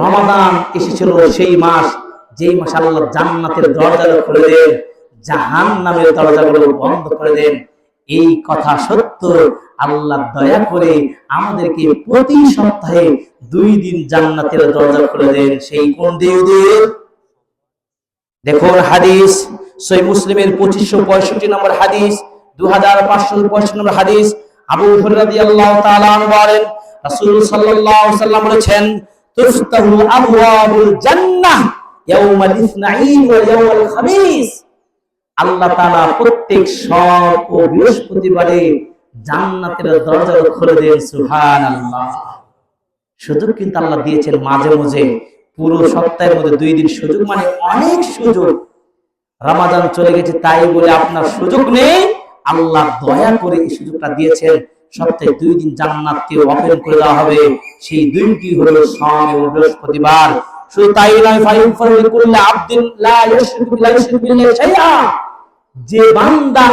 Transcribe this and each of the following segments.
রমাদান এসেছিল সেই মাস যেই মাস আল্লাহ জান্নাতের দরজা খুলে দেন জাহান নামের দরজাগুলো বন্ধ করে দেন। এই কথা সত্য, আল্লাহ দয়া করে আমাদেরকে প্রতি সপ্তাহে দুই দিন জান্নাতের দরজা খুলে দেন। সেই কোন দিন দেখুন হাদিস, সই মুসলিমের পঁচিশশো পঁয়ষট্টি নম্বর হাদিস দু হাজার পাঁচশো পঁয়ষট্টি নম্বর হাদিস। আবু আল্লাহ বলেন, রাসূল আলাইহি সাল্লাম বলেছেন তুফতাহু আবওয়াবুল জান্নাহ ইয়াউমাল ইসনাইন ওয়া ইয়াউমাল খামিস আল্লাহ প্রত্যেক সব ও বৃহস্পতিবারে জান্নাতের দরজা খুলে সুযোগ কিন্তু আল্লাহ দিয়েছেন মাঝে মাঝে। পুরো সপ্তাহের মধ্যে দুই দিন সুযোগ মানে অনেক সুযোগ। রামাজান চলে গেছে, তাই বলে আপনার সুযোগ নেই। আল্লাহ দয়া করে এই সুযোগটা দিয়েছেন। সপ্তাহে দুই দিন জান্নাতকে ওপেন করে দেওয়া হবে। সেই দিনটি হলো সোম এবং বৃহস্পতিবার। যে বান্দা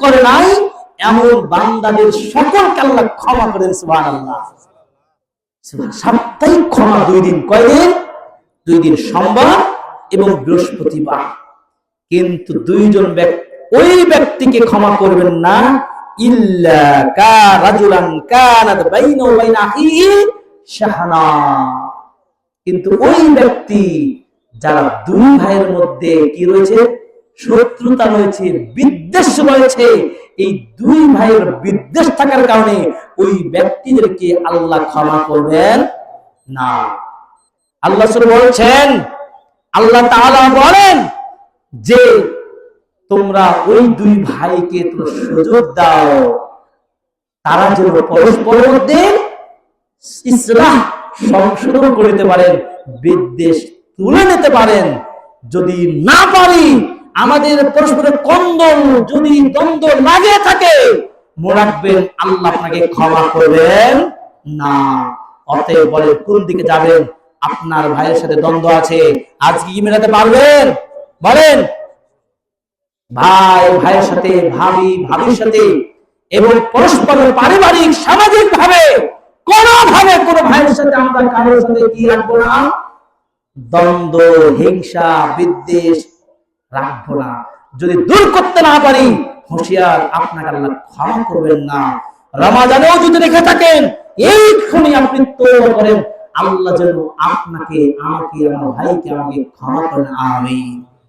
করে নাই, এমন বান্দাদের সকলকে আল্লাহ ক্ষমা সাপ্তাহিক ক্ষমা দুই দিন কয়দিন দুই দিন সোমবার এবং বৃহস্পতিবার। কিন্তু দুইজন ব্যক্তি ওই ব্যক্তিকে ক্ষমা করবেন না ইল্লা কা শাহনা। কিন্তু ওই ব্যক্তি যারা দুই ভাইয়ের মধ্যে কি রয়েছে? শত্রুতা রয়েছে, বিদ্বেষ রয়েছে, এই দুই ভাইয়ের বিদ্বেষ থাকার কারণে ওই ব্যক্তিদেরকে আল্লাহ ক্ষমা করবেন না। আল্লাহ বলছেন আল্লাহ বলেন যে তোমরা ওই দুই ভাইকে সুযোগ দাও। তারা যেন পরস্পর মধ্যে ইসলাম সংশোধন করতে পারেন, বিদ্বেষ তুলে নিতে পারেন। যদি না পারি, আমাদের পরস্পরের কন্দল যদি দ্বন্দ্ব লাগে থাকে, মনে রাখবেন আল্লাহ আপনাকে ক্ষমা করবেন না। অতএব বলে কোন দিকে যাবেন? আপনার ভাইয়ের সাথে দ্বন্দ্ব আছে, আজকে কি মেলাতে পারবেন? বলেন। ভাই, ভাইয়ের সাথে, ভাবি, ভাবির সাথে এবং পরস্পর পারিবারিক সামাজিক ভাবে কোন ভাবে কোন ভাইয়ের সাথে আমরা কারোর সাথে কি রাখব না? দ্বন্দ্ব, হিংসা, বিদ্বেষ রাখব না। যদি দূর করতে না পারি, হুঁশিয়ার আপনাকে আল্লাহ ক্ষমা করবেন না। রমাজানেও যদি রেখে থাকেন এইক্ষণি আপনি তৈরি করেন। আল্লাহ যেন আপনাকে, আমাকে, আমার ভাইকে আমাকে ক্ষমা করেন, আমিন।